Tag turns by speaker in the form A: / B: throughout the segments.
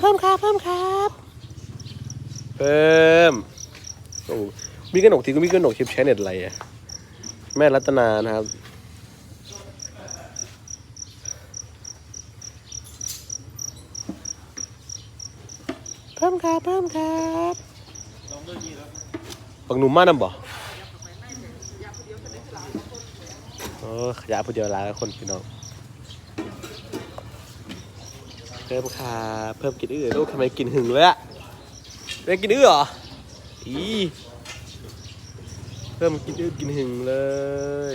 A: เพิ่มครับ เพิ่มครับ เพิ่มโอ้มีกระหนกทีก็มีกระหนกชิปใช้เน็ตอะไรอะแม่รัตนานะครับ เพิ่มครับ เพิ่มครับบังหนุ่มมากนำบ่โอ้ขยะผู้เดียวหลายคนพี่น้อง เพิ่มค่ะเพิ่มกินอื้อลูกทำไมกินหึงเลยอะไม่กินอื้อเหรออีเพิ่มกินอื้อกินหึงเลย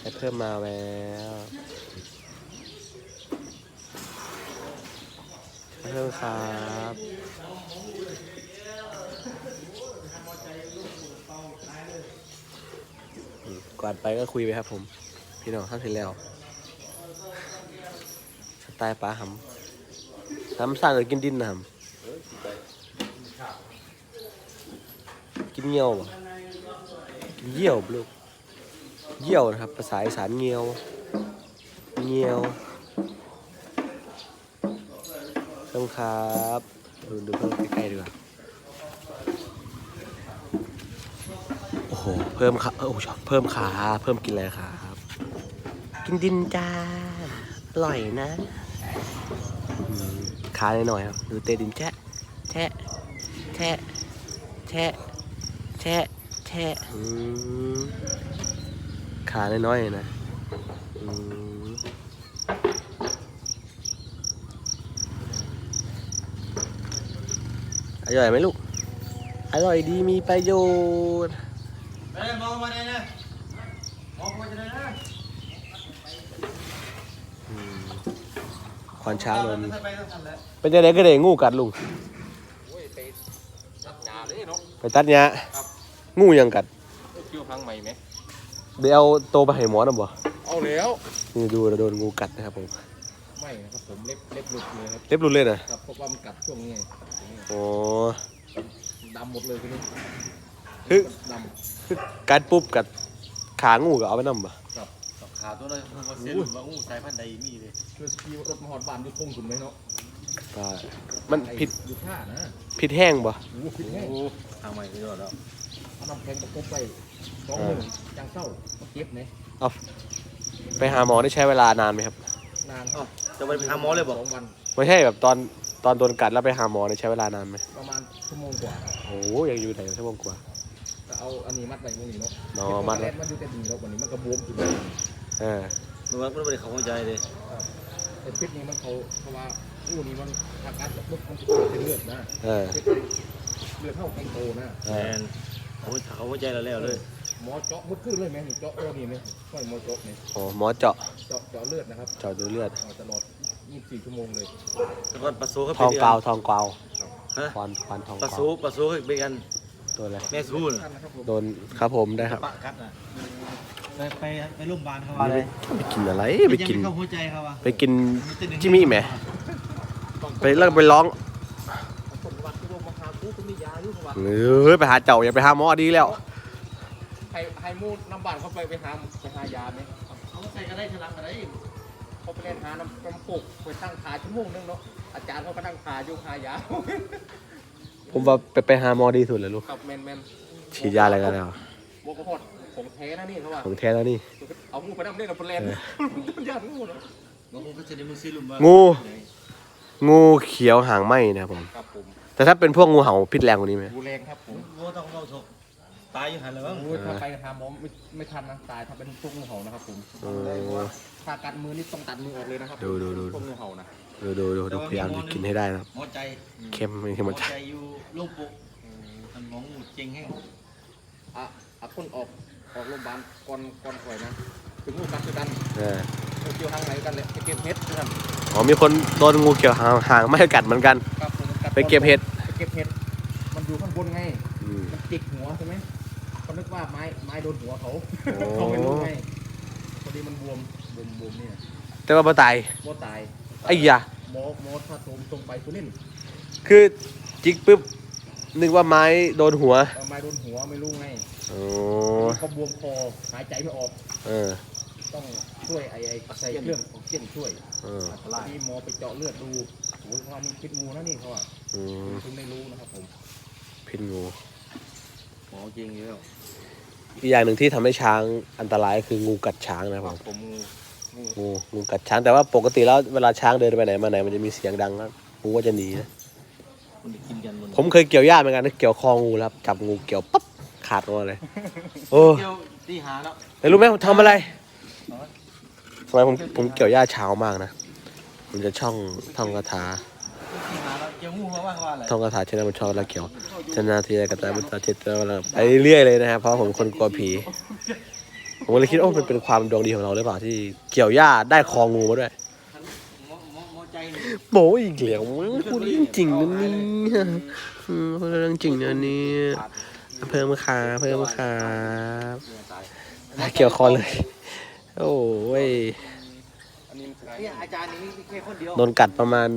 A: ได้เพิ่มมาแล้วเพิ่มครับอืม ก่อนไปก็คุยไปครับผม พี่น้องท่านที่แล้ว สไตล์ปลาหำทำสั่งเลยกินดินนะหำกินเงี้ยวบ่กินเยี่ยวบ่ลูกเยี่ยวนะครับภาษาอีสานเงี้ยว เงี้ยวครับดูดูเพิ่มใกล้ๆดีกว่าโอ้โห เพิ่มขาเออโอ้เพิ่มขาเพิ่มกินอะไรครับกินดินจ้าอร่อยนะอืมขาหน่อยๆครับดูเตะดินแชะแชะแชะแชะแชะแชะขาน้อยๆนะอืมอร่อยไหมลูก อร่อยดีมีประโยชน์
B: เอ้ยมองมาได้นะมองมาจะได้นะ
A: อืมควานช้างเลย
B: มันไปต้องทันแล้ว
A: เป็นยังไงก็ได้งูกัดลุง
B: โอ้ยไปรับยาเลยเนาะ
A: ไปตัดเนี้ย
B: ครับ
A: งูยังกัด
B: คิวพังใหม่ไหม
A: เดี๋ยวเอาโตไปให้หมอนะบ่
B: เอาแล้ว
A: นี่ดูเราโดนงูกัดนะครับผม
B: ไม่นะครับผมเล็บเล็บหลุดเลยครับ
A: เล็บหลุดเลยนะครับ
B: เพราะว่ามันกัดช่วงนี้ไงตรงนี้
A: โอ้
B: ดำหมดเลยทีนี้
A: คือ
B: ด
A: คือกัดปุ๊บกัดขางูก็เอาไปนำบ่ำ
B: ครับ
C: ขาตัวนั้นมันเส้นว่าอู้สายพันธุ์ใดมีเลย
B: คือสกีรถมาหอดบ้านอยุคงคุณไหมเนาะ
A: ใช่มันผิด
B: อยู่ท่านะ
A: ผิดแห้งบ่
B: โอ้ผิดแน่
C: โอ้ทางใหม่ไปด้วยแล้ว
B: เอาน้ำแข็งประกบไปสองหนึ่งจังเศร้ามาเก็บเนี่ย
A: ไปหาหมอได้ใช้เวลานานไหมครับ
B: นาน
C: จะไปหาหมอเลยบอก
B: สองวัน
A: ไม่ใช่แบบตอนตอนโดนกัดแล้วไปหาหมอได้ใช้เวลานานไหม
B: ประมาณชั่วโมงกว่าครับ
A: โอ้ยังอยู่ไหนชั่วโมงกว่า
B: ก็ เอาอันนี้มัดไว้ตรงนี้เนาะ
A: อ๋อมัดไว้
B: เมันอยู่แต่ดีเนาะวันนี้มันก็บวมขึ้นมา
A: เออ
C: มันว่ามันไม่ได้เข้าใจเลย
B: ไอ้พิษนี้มันเขาเพราะว่าอู้นี้มันทางการปุ๊บมันจะเป็นเลือดนะ
A: เออ
B: พิษเลือดเท่าแองโตนะ
A: เอ
C: แม
A: อน
C: เขาเข้าใจเราแล้วเลย
B: หมอเจาะมุดขึ้นเลยไหมนี่เจาะตัวนี้ไหมค่อยหมอเจาะนี่
A: โอ้หมอเจาะ
B: เจาะเจาะเลือดนะครับ
A: เจาะดูเลือด
B: เอาตลอด 24 ชั่วโมงเลย
C: แล้วก็ปลาโซ่ก็
A: ท
C: เป็
A: อนง
C: เดือน
A: กาวทองกาว
C: ฮะ
A: ควานควานทอง
C: ปลากาโซ่
A: ว
C: ปลาโซ่ก็เป็นกัน
A: ตัวอะไร
C: แม่สู้น่ะ
B: ท่านนะครับผม
A: โดนครับผมได้ครับ
C: ปะกัดน่ะไปไปไปโรงพยาบาลเขา
A: ไป
C: ว่าอะไร
A: ไปกินอะไรไปกิน
C: เข้าหัวใจเขาว่า
A: ไปกินจิมี่แหมไปแล้วไปร้อง
B: คนวัดที่ว่ามาหาคู่ก็มียาอยู่เพราะว่า
A: เฮ้ยไปหาเจ้าอย่าไปหาหมอดีแล้ว
B: ให้ให้มูดน้ำบานเข้าไปไปหาไปหายาไหม
C: เขาใส่ก็ได้ฉลักอะไร
B: เขาไปเล่นหาน้ำน้ำปลุกไปตั้งขาชั่วโมงนึงเนาะอาจารย์เขาก็นั่งขาอยู่หายา
A: ผมว่าไปไปหาหมอดีสุดเลยลูก
B: กับแมนแมน
A: ฉีดยาอะไรกันแล้ว
B: โมกหดของแท้นะนี่เขาว่า
A: ของแท้แล้วนี่
B: เอางูไปนั่งเล่นกับแลนด์มันยากงูเนาะ
C: น้องก็จะได้มือซีลุมบ้า
A: งู งูเขียวหางไหมนะครับผม
B: ครับผม
A: แต่ถ้าเป็นพวกงูเห่าพิษแรงกว่านี้ไหม
B: งูแรงครับผม
C: งูต้องเข้าชกตายอยู่หันแล้วมั้ง
B: งูถ้าไปหาหมอไม่ไม่ทันนะตายถ้าเป็นพวกงูเห่านะครับผม
A: โอ้
B: ถ้ากัดมือนี่ต้องตัดมือออกเลยนะครับ
A: ดูดูดู
B: พวกงูเห่านะ
A: ดูดูดูดูพยายามจะกินให้ได้นะครับ
C: หมอใจ
A: เข้มไม่เข้ม
C: หม
A: หม
C: อ
A: ด
C: ใจ อยู่โรงปุกมันมองงูเจงแห้ง
B: อะอะคนออกออกโรงพยาบาลก่อนก่อนข่อยนะ ถึงงูกัดคือกัน
A: เออ
B: ไปเกี่ยวทางไหนกันเลยไปเก็บเห็ดด้วยกัน
A: อ๋อมีคนโดนงูเขียวหางหางไหม่กัดเหมือนกัน
B: ครับผมกัด
A: ไปเก็บเห็ด
B: ไปเก็บเห็ด มันอยู่ข้างบนไง
A: อืม
B: มันจิกหัวใช่ไหมเขานึกว่าไม้ไม้โดนหัวเขา
A: โอ้
B: เขาไม่รู้ไงพอดีมันบวมบวมบวมเนี่ย
A: แต่ว่าบ่ตาย
B: บ่ตาย
A: ไอ้ยา
B: หมอหมอถ้าตรงตรงไปสุรินทร์
A: คือจิกปุ๊บนึกว่าไม้โดนหัว
B: เอาไม้โดนหัวไม่รู้ไง
A: โอ้
B: เขาบวมคอหายใจไม่ออก
A: เออ
B: ต้องช่วยไอ้ไอ้ใส่เครื่องออกซิเจนช่วย
A: เออ
B: ทีหมอไปเจาะเลือดดูโอ้ยเขาว่านี่พิษงูนะนี่เขาอะ
A: อืม
B: คุณไม่รู้นะครับผม
A: พิษงู
C: หมอจริงอยู่แล้ว
A: อีกอย่างหนึ่งที่ทำให้ช้างอันตรายคืองูกัดช้างนะครับผม
C: ผมงู งู
A: งูงูกัดช้างแต่ว่าปกติแล้วเวลาช้างเดินไปไหนมาไหนมันจะมีเสียงดังแล้วงูก็จะหนีนะ
C: มันกินกันหมด
A: ผมเคยเกี่ยวหญ้าเหมือนกันนะเกี่ยวคองูแล้วครับจับงูเกี่ยวปั๊บขาดออกมาเลยโอ้
C: เที่ยวตีหาแล้ว
A: แต่รู้ไหมผมทำอะไรทำไมผมผมเกี่ยวหญ้าเช้ามากนะผมจะช่องท่องคาถา
C: ตีหาแล้วเกี่ยวงูเพราะว่าว่าอะไร
A: ท่องคาถาชนะมันชอบแล้วเกี่ยวชนะทีไรกระตายมันตาเจ็ดแล้วไปเรื่อยๆเลยนะครับเพราะผมคนกลัวผี ผมก็เลยคิดว่ามันเป็นความดวงดีของเราหรือเปล่าที่เกี่ยวหญ้าได้คองูมาด้วย
C: หมอหมอหมอใจนี่
A: โบอีกแล้วพูดเรื่องจริงนะเนี่ยอืมพูดเรื่องจริงนะเนี่ยเพิ่มขาเพิ่มขา
C: ตาย
A: เกี่ยวคอเลย โอ้ย
B: อันนี้มัน
C: เนี่ยอาจารย์นี่มีแค่คนเดียว
A: โดนกัดประมาณ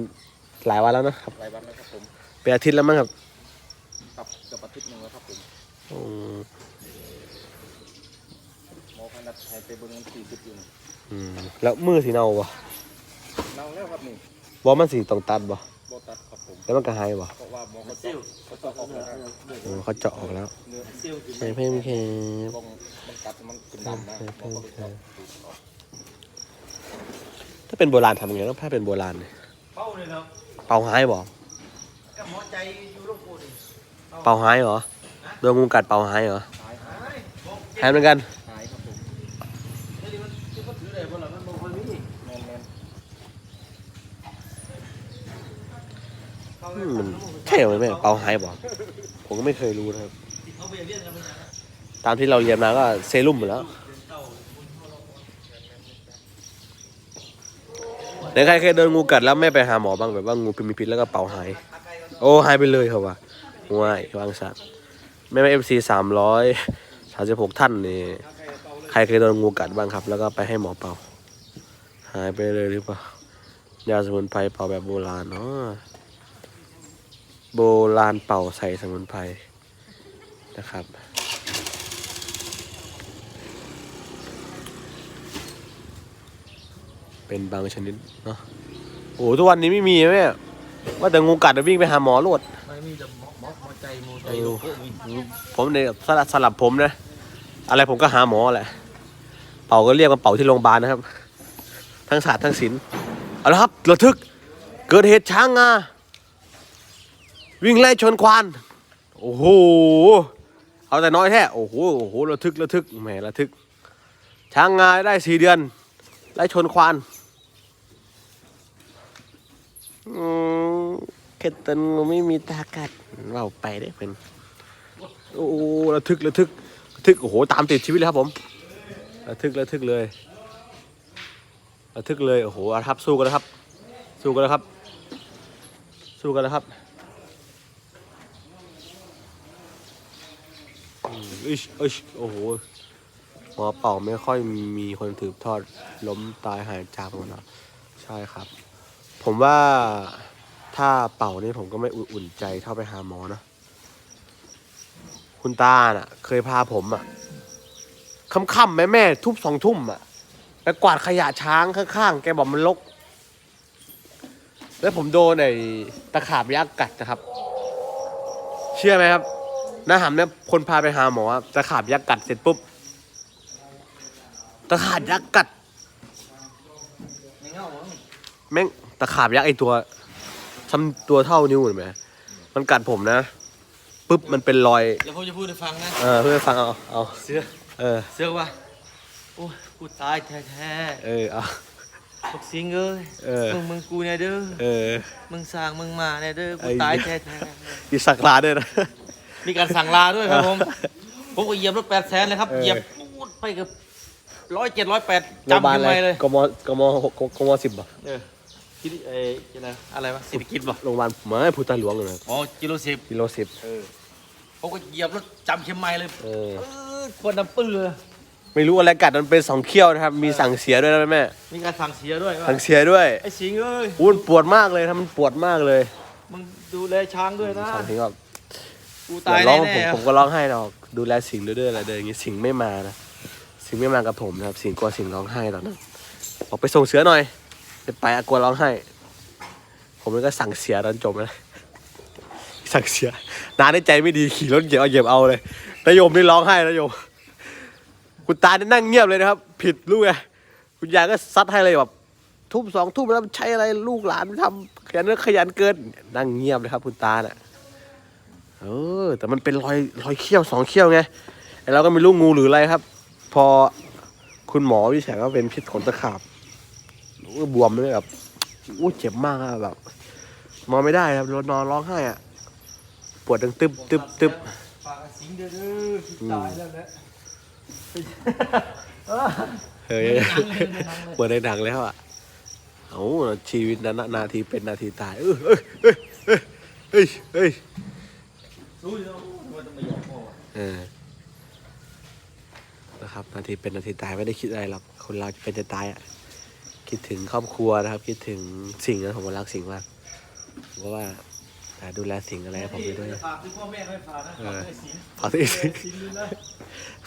A: หลายวันแล้วนะครับ
B: หลายวันแล้วครับผม
A: เป็นอาทิตย์แล้วมั้งครับ
B: ครับเกือบอาทิตย์หนึ่งแล้วครับผม
A: อืม
B: หมอพั นธุ์ไทยไปเบิ้งมันสี่สิบอยู่นี่
A: อืมแล้วมือสีเนาบ่
B: เน่าแล้วครับนี่
A: บ่มันสีต้องตัดบ่
B: โบตัสครับผม
A: แล้วมันก็หายบ่
B: เพราะว่าหมอเขาเจาะเขาเจาะออกแล้วนะ
A: อืมเขาเจาะออกแล้ว
B: เนื้อ
C: เซลล์คือ
A: ใช่เพิ่มแค่
B: ลงมันกัดมันเป็นดำนะหมอก็เลยเจาะดูดออก
A: ถ้าเป็นโบราณทำไงต้องถ้าเป็นโบราณเนี่ย
C: เป้าเลยแล้ว
A: เป่าหายบ่
C: กับหมอใจอยู่โลกโกนี่
A: เป่าหายเหรอโดนงูกัดเป่าหายเหรอ
B: หายหาย
A: หายเหมือนกัน
B: หายครับผม
C: เดี๋ยวนี้มันที่เขาถือได้บ่ล่ะมันบ่ค่อยมี
B: แมนแมน
C: เขา
A: อื มันใช่ไหมแม่เป่าหายบ่ผมก็ไม่เคยรู้นะครับ ตามที่เราเรียนมาก็เซรุ่มหมดแล้วไหนใครเคยโดนงูกัดแล้วไม่ไปหาหมอบ้างแบบว่างูพิษมีพิษแล้วก็เป่าหาย โอ้หายไปเลยครับว่ะง่ายวางสัตว์แม่แม่เอฟซีสามร้อยสามสิบหกท่านนี่ใครเคยโดนงูกัดบ้างครับ แล้วก็ไปให้หมอเป่า หายไปเลยหรือเปล่ายาสมุนไพรเป่าแบบโบราณเนาะ โบราณเป่าใส่สมุนไพรนะครับ เป็นบางชนิดเนาะโอ้ทุกวันนี้ไม่มีไหมเนี่ยว่าแต่งูกัดจะวิ่งไปหาหมอรวด
C: ไม่มีแต่หมอหมอหมอใจหมอใจ
A: เออ
C: โลกโกมี
A: ผมเนี่ยสลับสลับผมนะ อะไรผมก็หาหมอแหละ เป่าก็เรียกมาเป่าที่โรงพยาบาลนะครับ ทั้งศาสตร์ทั้งศิลป์เอาละครับระทึก เกิดเหตุช้างงา วิ่งไล่ชนควาน โอ้โห เอาแต่น้อยแท้ โอ้โห โอ้โห ระทึก ระทึก แหม ระทึก ช้างงาได้สี่เดือน ไล่ชนควานอืมเข็ดตันงูไม่มีตากัดเว่าไปได้เป็นโอ้โหระทึก ระทึก ระทึก โอ้โห ตามติดชีวิตเลยครับผม ระทึก ระทึกเลย ระทึกเลย โอ้โหเอาละครับ สู้กันแล้วครับ สู้กันแล้วครับ สู้กันแล้วครับ อืมอิชอิชโอ้โหหมอเป่าไม่ค่อยมีคนถือทอดล้มตายหายจากหมดแล้วใช่ครับ ผมว่าถ้าเป่านี่ผมก็ไม่อุ่นใจเท่าไปหาหมอนะ คุณตาน่ะ เคยพาผมอะค่ำๆแม่แม่ทุบสองทุ่มอะไปกวาดขยะช้างข้างๆ แกบอกมันรกแล้วผมโดนไอ้ตะขาบยักษ์กัดนะครับ เชื่อไหมครับ น้าหำเนี่ยคนพาไปหาหมออะตะขาบยักษ์กัดเสร็จปุ๊บตะขาบยักษ์กัด
C: ในเงามั้ง
A: แม่งตะขาบยักษ์ไอตัวทำตัวเท่านิ้วเห็นไหมมันกัดผมนะปุ๊บมันเป็นรอย
C: เดี๋ยวผมจะพูดให้ฟังนะ
A: เออเพื่อฟังเอาเอา
C: เสือ
A: เออ
C: เสือว่าโอ้ยกูตายแท้
A: เออเอา
C: ๆพวกสิงเอ้ย
A: เออ
C: มึงมึงกูเนี่ยเด้อ
A: เออ
C: มึงสร้างมึงมาเนี่ยเด้อ
A: ไอ้
C: กู
A: เหี้ย
C: ตายแท้
A: มีสักลาด้วยนะ
C: ๆ มีการสั่งลาด้วยครับผม ผมก็เหยียบรถแปดแสนเลยครับ
A: เออ
C: เหยียบปูดไปกับร้อยเจ็ดร้อยแปด
A: โรงพยาบา
C: จำ
A: ล
C: ขึ้น
A: อะไร
C: มาเลย
A: กมกมหกกมสิบอะ
C: เออคิดเอ้ยนะอะไรวะเศรษฐกิจบ่
A: โรงพยาบาลผมไม่พุทธหลวงเลยนะ
C: อ๋อกิโลสิบ
A: กิโลสิบ
C: เออผมก็เหยียบรถจำเชียงใหม่เลย
A: เออ
C: เออคนน้ำปื้อเลย
A: ไม่รู้อะไรกัดมันเป็นสองเขี้ยวนะครับ มีสั่งเสียด้วยนะแม่
C: มีการสั่งเสียด้วยว่า
A: สั่งเสียด้วย
C: ไอ้สิงเอ้ย
A: อู้มันปวดมากเลยทำมันปวดมากเลย
C: มึงดูแลช้างด้วยนะ
A: สั่งถึงแบบ
C: กู
A: เดี๋
C: ตาย
A: ยวร้
C: แน่
A: องผม
C: ๆ
A: ผมก็ร้องไห้หรอกดูแลสิงห์ด้วยด้วยอะไรเดินอย่างงี้สิงห์ไม่มานะสิงห์ไม่มากับผมนะครับ สิงห์กลัวสิงห์ร้องไห้ตอนนั้นบอกไปส่งเสือหน่อยจะไปอะกลัวร้องไห้ ผมเลยก็สั่งเสียตอนจบนะสั่งเสียนาในใจไม่ดีขี่รถเหยียบเอาเหยียบเอาเลยนายโยมนี่ร้องไห้นายโยมคุณตาเนี่ยนั่งเงียบเลยนะครับ ผิดลูกไงคุณยายก็ซัดให้เลยแบบทุ่มสองทุ่มแล้วใช้อะไรลูกหลานทำขยันเนื้อขยันเกินนั่งเงียบเลยครับ คุณตาเนี่ย เออ แต่มันเป็นรอยรอยเขี้ยวสองเขี้ยวไงไอ้เราก็ไม่รู้งูหรืออะไรครับ พอคุณหมอวิจัยว่าเป็นพิษขนตะขาบโอ้ยบวมเลยแบบอู้เจ็บมากอะแบบนอนไม่ได้ครับนอนร้องไห้อะปวดดังตึบตึบตึบ
B: ฝากสิงเด้อคิดตายแล้วนะ
A: เฮ้ยปวดในหนังแล้วอะเอ้าชีวิตนั้นน่ะนาทีเป็นนาทีตายเออเอ้ยเอ้ยเอ้ยเอ้ย
B: รู้อยู่แล้วว่าจะมาหยอกพ่อ
A: เออนะครับนาทีเป็นนาทีตายไม่ได้คิดอะไรหรอกคนเราจะเป็นจะตายอะคิดถึงครอบครัวนะครับ คิดถึงสิ่งนะผมก็รักสิ่งมากผมก็ว่าอ่าดูแลสิ่งอะไรให้ผมไปด้วยนะ
B: ฝากถึงพ่อแม่ให้ฝากนะ
A: เออ
B: ฝากให้สิง
A: ฝากถึงอีกสิ่ง
B: สิงเลยนะ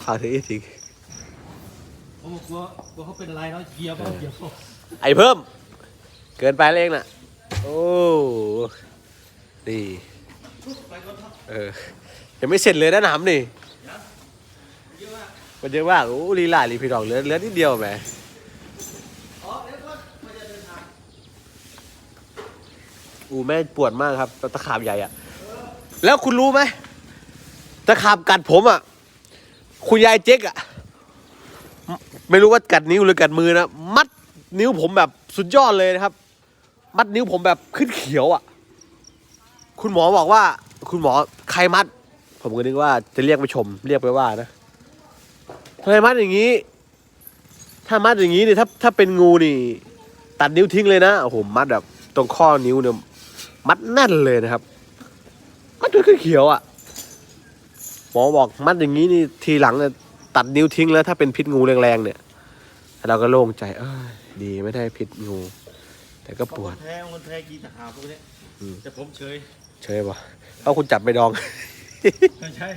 A: ฝากถึงอีกสิ่ง
B: ผมกลัวกลัวเขาเป็นอะไรเนาะเหยียบเขาเหยียบเขา
A: ไอ้เพิ่ม เกินไปเลยเองน่ะ โอ้นี่
B: ไปก่อนครับ
A: เออยังไม่เสร็จเลยนะหนามนี่มันเยอะมากโอ้ลีลาลีพีดอกเหลือเหลือนิดเดียวแหม
B: อ๋อเดี๋ยวก่อนมาจะเดินทาง
A: อูแม่ปวดมากครับตะขาบใหญ่อะแล้วคุณรู้ไหมตะขาบกัดผมอะคุณยายเจ๊กอะไม่รู้ว่ากัดนิ้วหรือกัดมือนะมัดนิ้วผมแบบสุดยอดเลยนะครับ มัดนิ้วผมแบบขึ้นเขียวอะ คุณหมอบอกว่า คุณหมอใครมัด ผมก็นึกว่าจะเรียกไปชม เรียกไปว่านะทำไมมัดอย่างนี้ ถ้ามัดอย่างนี้เนี่ยถ้าถ้าเป็นงูนี่ ตัดนิ้วทิ้งเลยนะโอ้โหมัดแบบ ตรงข้อนิ้วเนี่ยมัดแน่นเลยนะครับมัดจนขึ้นเขียวอะ่ะหมอบอกมัดอย่างนี้นี่ทีหลังเนี่ยตัดนิ้วทิ้งแล้ว ถ้าเป็นพิษงูแรงๆเนี่ยเราก็โล่งใจ เอ้ยดีไม่ได้พิษงู แต่ก็ปวด
B: แท้คนแท้กีตาหาพวกนี้
A: อืม
B: แต่ผมเฉย
A: เชยปะเพราะคุณจับไปดอง
B: ไม่ใช่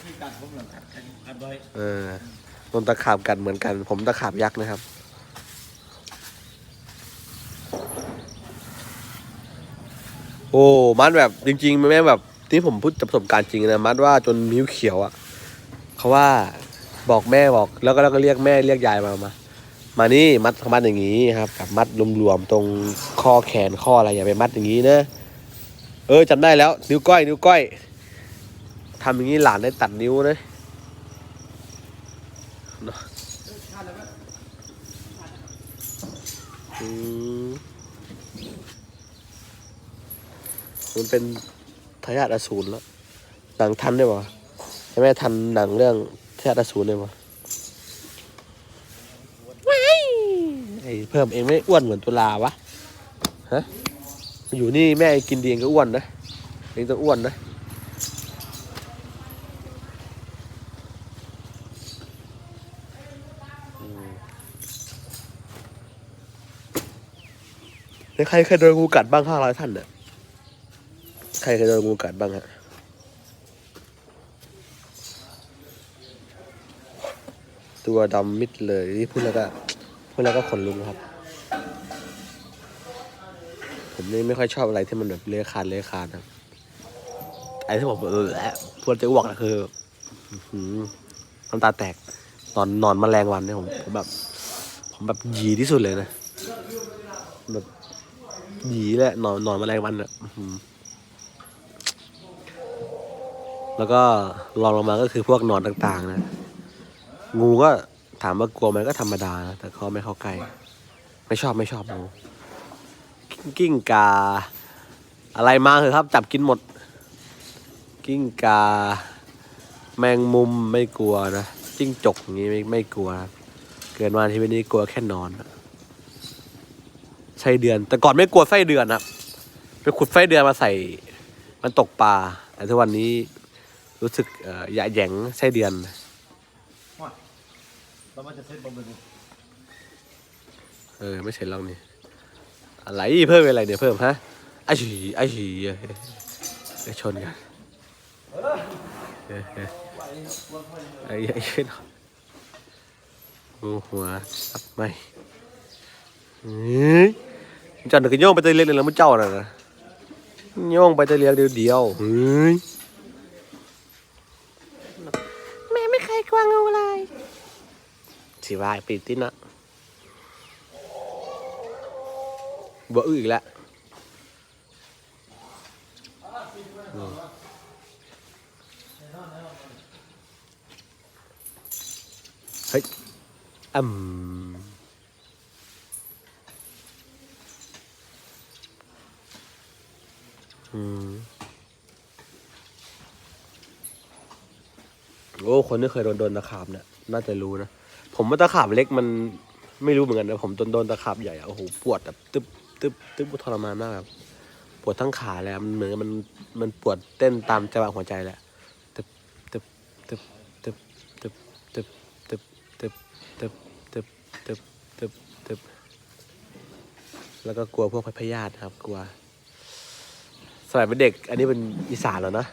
B: ที่กัดผมหลังกัดกัดไว้
A: เออโดนตะขาบกัดเหมือนกัน ผมตะขาบยักษ์นะครับ โอ้มัดแบบจริงๆแม่งแบบที่ผมพูดจากประสบการณ์จริงนะมัดว่าจนนิ้วเขียวอะ่ะเขาว่าบอกแม่บอกแล้วก็แล้วก็เรียกแม่เรียกยายมามา มานี่มัดมัดอย่างนี้ครับแบบมัดรวมๆตรงข้อแขนข้ออะไรอย่าไปมัดอย่างนี้นะเออจำได้แล้ว นิ้วก้อย นิ้วก้อยทำอย่างนี้หลานได้ตัดนิ้วนะมมันเป็นทายาทอสูรแล้วหนังทันได้ปะใช่ไหมทันหนังเรื่องทายาทอสูรได้ปะว้ายไอ้ เพิ่มเองไม่อ้วนเหมือนตุลาวะฮะอยู่นี่แม่กินดีเองก็อ้วนนะเองต้องอ้วนนะใครเคยโดนงูกัดบ้างห้าร้อยท่านเนี่ยใครเคยโดนงูกัดบ้างฮะตัวดำมิดเลยนี่พูดแล้วก็ พูดแล้วก็ขนลุกครับ ผมนี่ไม่ค่อยชอบอะไรที่มันแบบเลื้อยคานเลื้อยคานครับไอ้ที่ผมเออแหละพูดจะอ้วกนะคือน้ำตาแตก นอนนอนแมลงวันเนี่ยผมผมแบบ ผมแบบหยีที่สุดเลยนะแบบหยีแหละนอนนอนแมลงวันอะแล้วก็รองลงมาก็คือพวกนอนต่าง ๆ นะ งูก็ ถามว่ากลัวไหมก็ธรรมดานะแต่ก็ไม่เข้าใกล้ไม่ชอบไม่ชอบงูกิ้งกา อะไรมาเถอะครับ จับกินหมด กิ้งกา แมงมุมไม่กลัวนะจิ้งจกอย่างงี้ไม่ไม่กลัวนะเกิดมาที่วันนี้กลัวแค่นอนอะไส้เดือน แต่ก่อนไม่กลัวไส้เดือนนะไปขุดไส้เดือนมาใส่ มันตกปลาแต่ทุกวันนี้รู้สึกอ่อหยะแหยงไส้เดือน
B: เรามาจะเซ็ตบอมเลย
A: เออ ไม่ใช่ลองนี่อะไรเพิ่มอะไรเนี่ยเพิ่มฮะไอฉีไอฉีไปชนกันเออเออไอ้ไอ้ขึ้นงูหัวอับไม่เฮ้ยจันทร์ก็ย่องไปเตยเลี้ยงเลยแล้วมันเจ้าน่ะนะย่องไปเตยเลี้ยงเดียวเดียวเฮ้ยแม่ไม่เคยกลัวงูเลย สิวายปีตินะบ่อื้ออีกแล้วเฮ้ยอืมอืมโอ้ คนที่เคยโดนโดนตะขาบเนี่ย น่าจะรู้นะ ผมว่าตะขาบเล็กมันไม่รู้เหมือนกันนะผมโดนโดนตะขาบใหญ่อะโอ้โหปวดแบบตึ๊บตึ๊บตึ๊บทรมานมากครับปวดทั้งขาเลยอะมันเหมือนมันมันปวดเต้นตามจังหวะหัวใจแหละตึ๊บตึ๊บตึ๊บตึ๊บตึ๊บตึ๊บตึ๊บตึ๊บตึ๊บตึ๊บตึ๊บตึ๊บตึ๊บแล้วก็กลัวพวกพยาธิครับ กลัวสมัยเป็นเด็ก อันนี้เป็นอีสานแล้วนะ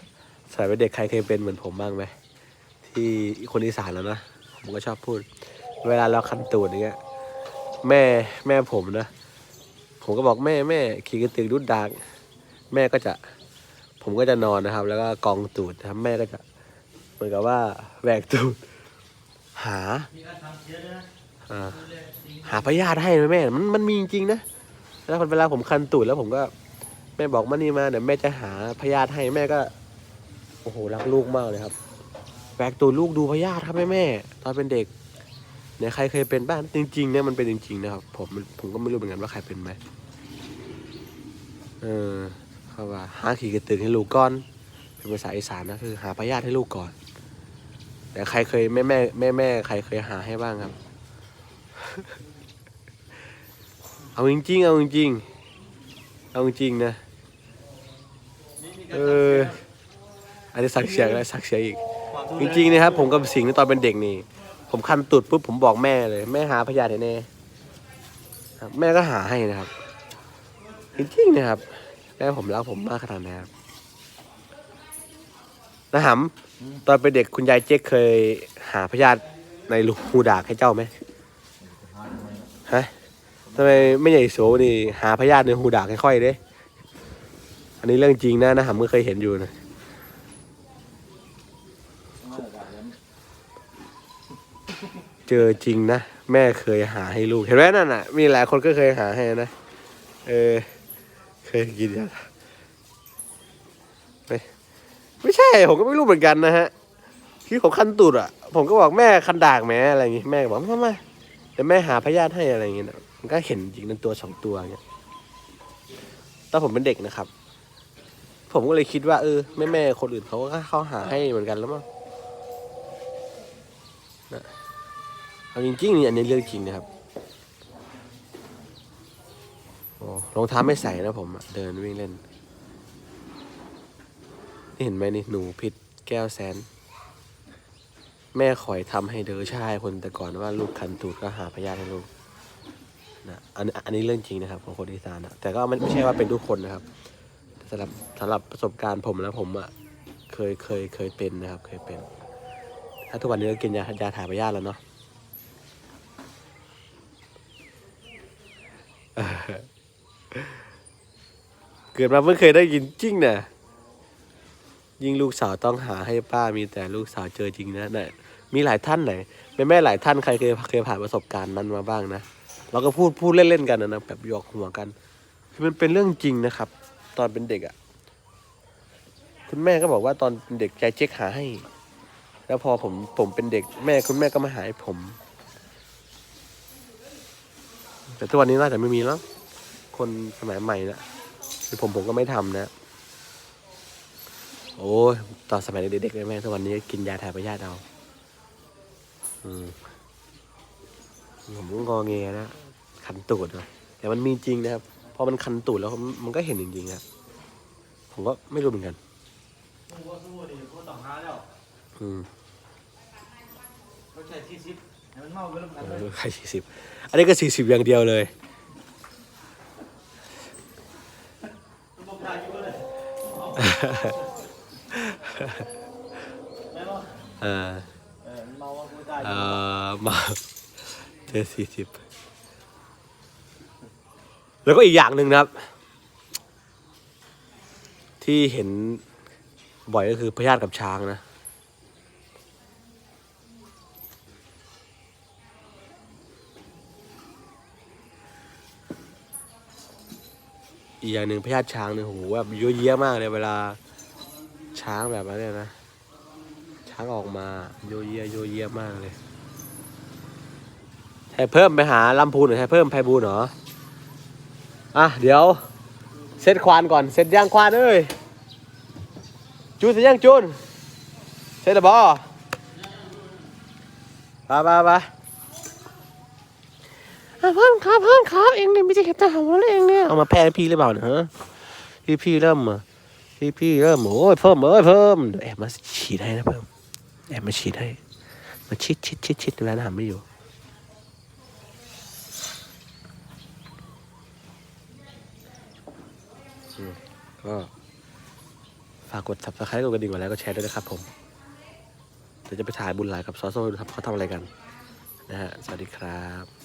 A: สมัยเป็นเด็กใครเคยเป็นเหมือนผมบ้างไหมที่คนอีสานแล้วนะผมก็ชอบพูด เวลาเราคันตูดอย่างเงี้ย แม่แม่ผมนะ ผมก็บอกแม่แม่ขี่กระตือรุดดางแม่ก็จะ ผมก็จะนอนนะครับ แล้วก็กองตูดนะครับ แม่ก็จะ เหมือนกับว่าแหวกตูด หา
C: อ่า
A: หาพยาธิให้ไหมแม่ มันมันมีจริงๆนะ แล้วเวลาผมคันตูดแล้วผมก็ แม่บอกมานี่มาเดี๋ยวแม่จะหาพยาธิให้แม่ก็ โอ้โหรักลูกมากเลยครับแบกตูดลูกดูพยาธิครับแม่แม่ตอนเป็นเด็ก เนี่ยใครเคยเป็นบ้างจริงๆเนี่ยมันเป็นจริงๆนะครับผมผมก็ไม่รู้เหมือนกันว่าใครเป็นไหมเออเขาว่าหาขี่กระตือให้ลูกก่อนเป็นภาษาอีสานนะคือ หาพยาธิให้ลูกก่อน แต่ใครเคยแม่แม่แม่แม่ใครเคยหาให้บ้างครับ เอาจริงๆเอาจริงๆเอาจริงๆนะเอออันนี้สักเสียงแล้วสักเสียงอีก จริงๆนะครับผมกับสิงห์ในตอนเป็นเด็กนี่ ผมคันตุดปุ๊บผมบอกแม่เลย แม่หาพยาธิแน่แม่ก็หาให้นะครับ จริงๆนะครับแม่ผมรักผมมากขนาดไหนครับนะหำตอนเป็นเด็กคุณยายเจ๊กเคยหาพยาธิในรูหูดากให้เจ้าไหมฮะทำไมไม่ใหญ่โสนี่หาพยาธิในหูดากให้ค่อยเด้ อันนี้เรื่องจริงนะนะหำก็เคยเห็นอยู่นะ เจอจริงนะ แม่เคยหาให้ลูก เห็นไหมนั่นน่ะ มีหลายคนก็เคยหาให้นะ เออ เคยกินยาไม่ไม่ใช่ ผมก็ไม่รู้เหมือนกันนะฮะที่ผมคันตูดอะ ผมก็บอกแม่คันดากแม่อะไรอย่างงี้ แม่ก็บอกมามาเดี๋ยวแม่หาพยาธิให้อะไรอย่างงี้นะมันก็เห็นจริงนั่นตัวสองตัวเงี้ยตอนผมเป็นเด็กนะครับ ผมก็เลยคิดว่า เออแม่แม่คนอื่นเขาก็เข้าหาให้เหมือนกันแล้วมั้ง เอาจริงๆนี่อันนี้เรื่องจริงนะครับโอ้รองเท้าไม่ใส่นะผมเดินวิ่งเล่น นี่เห็นไหมนี่หนูพิษแก้วแสน แม่คอยทำให้เด้อใช่คนแต่ก่อนว่าลูกคันตูดก็หาพยาธิให้ลูกนะอันอันนี้เรื่องจริงนะครับของคนอีสานนะแต่ก็ไม่ไม่ใช่ว่าเป็นทุกคนนะครับสำหรับสำหรับประสบการณ์ผมแล้วผมอะเคยเคยเคยเป็นนะครับ เคยเป็น ถ้าทุกวันนี้ก็กินยายาถ่ายพยาธิแล้วเนาะ กิดมาเพิ่งเคยได้ยินจริงนะยิ่งลูกสาวต้องหาให้ป้ามีแต่ลูกสาวเจอจริงนะเนี่ยมีหลายท่านไหนแม่แม่หลายท่านใครเคยเคยผ่านประสบการณ์นั้นมาบ้างนะเราก็พูดพูดเล่นๆกันนะแบบหยอกหัวกันคือมันเป็นเรื่องจริงนะครับ ตอนเป็นเด็กอะ่ะ คุณแม่ก็บอกว่าตอนเป็นเด็กใจเจ๊กหาให้ แล้วพอผมผมเป็นเด็กแม่คุณแม่ก็มาหาให้ผม แต่ทุกวันนี้น่าจะไม่มีแล้ว คนสมัยใหม่นะ คือผมผมก็ไม่ทำนะ โอ้ยตอนสมัยเด็กๆเลยแม่ทุกวันนี้กินยาถ่ายพยาธิเอาอืมผมก็งอแงนะคันตูดนะแต่มันมีจริงนะครับพอมันคันตูดแล้วมันก็เห็นจริงๆครับผมก็ไม่รู้เหมือนกัน
C: สู้ว่าสู้ดิเขาต้องหาแล้ว
A: อืม
C: เขาใช้ที่ซิปให้มันเมาไปแล้วกัน
A: เอ
C: เลย
A: อใครสี่สิบอันนี้ก็สี่สิบอย่างเดียวเลย
C: ระบบได้อยู่ เอ
A: อ
C: เออมาว่ากูได้
A: เออมาเจอสี่สิบแล้วก็อีกอย่างหนึ่งนะครับ ที่เห็นบ่อยก็คือพยาธิกับช้างนะ อีกอย่างหนึ่งพยาธิช้างเนี่ยโหแบบเยอะแยะมากเลยเวลาช้างแบบนั้นเนี่ยนะ ช้างออกมาโยเยะโยเยะมากเลยให้เพิ่มไปหาลำพูนหรือให้เพิ่มไพบูลเหรออะเดี๋ยวเซตควานก่อนเซตย่างควานเอ้ยจูนเสร็จย่างจูนเซตบอไปไปไป อะเพิ่มครับเพิ่มครับเองเนี่ยไม่ใช่แค่หารแล้วเองเนี่ยเอามาแพ้ให้พี่หรือเปล่าเนี่ยฮะพี่พี่เริ่มพี่พี่เริ่มโอ้ยเพิ่มเอ้ยเพิ่มเดี๋ยวแอบมาฉีดให้นะเพิ่มแอบมาฉีดให้มาชิดชิดชิดชิดเวลาหนามไม่อยู่ก็ฝากกด subscribe กดกระดิ่งกดไลค์กดแชร์ด้วยนะครับผมเดี๋ยวจะไปถ่ายบุญหลายกับซอสโซ่ดูครับเขาทำอะไรกัน นะฮะ สวัสดีครับ